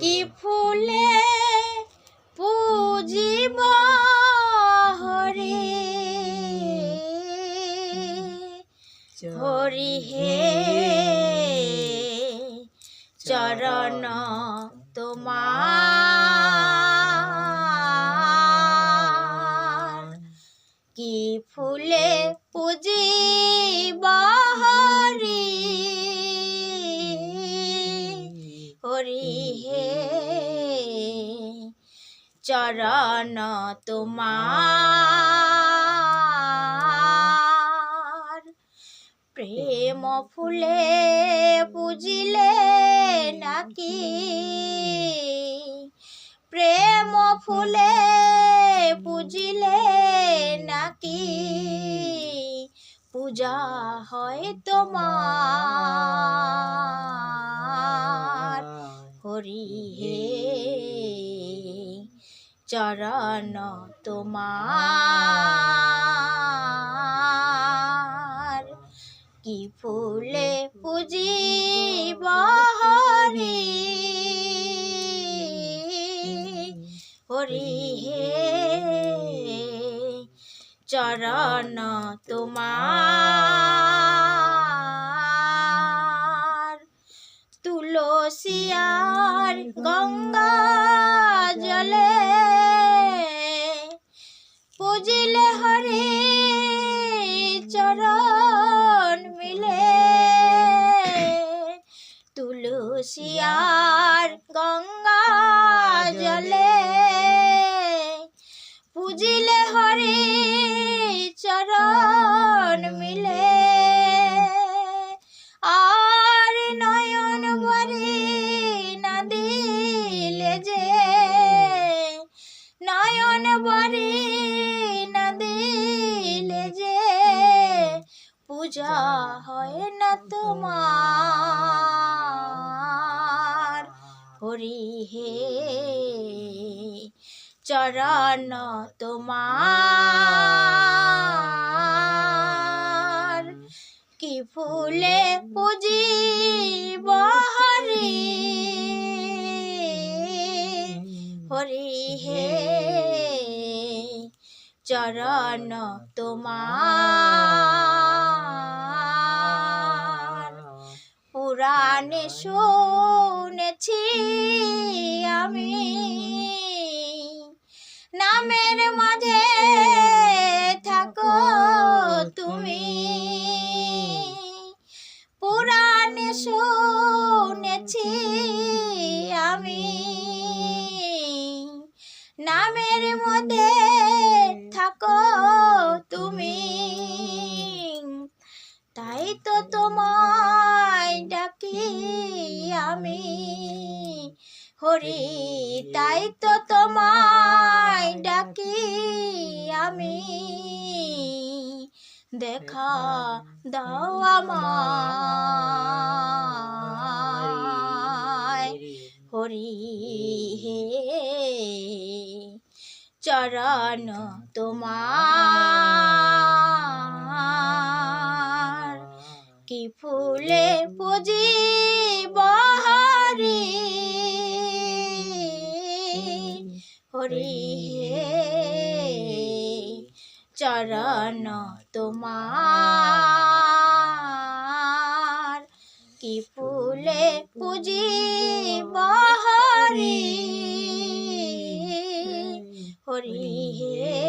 কি ফুলে পুজিব হরে? হরি হে চরণ তোমার। কি ফুলে পুজিব চরণ তোমার। প্রেম ফুলে পুজিলে নাকি? প্রেম ফুলে পুজিলে নাকি? পূজা হয় তোমার। হরি হে চরণ তোমার। কি ফুলে পুজিব হরি? হরি হে। চরণ তোমার। তুলসিয়ার গঙ্গা জলে পুজিলে হরে চরণ মিলে। তুলসিয়ার গঙ্গা জলে। পুজিলে হরি পূজা হয় না তোমার। হরি হে চরণ তোমার। কি ফুলে পুজিব হরি? হরি হে চরণ তোমার। পুরাণে শুনেছি আমি। নামের মাঝে থাকো তুমি। পুরাণে শুনেছি আমি। নামের মধ্যে হরি, তাই তো তোমায় ডাকি আমি। দেখা দাও আমায়। হরি, হে চরণ তোমার। কি ফুলে পুজিব হরি হে চরণ তোমার কি ফুলে পুজিব হরি হরি হে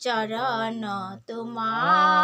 চরণ তোমার।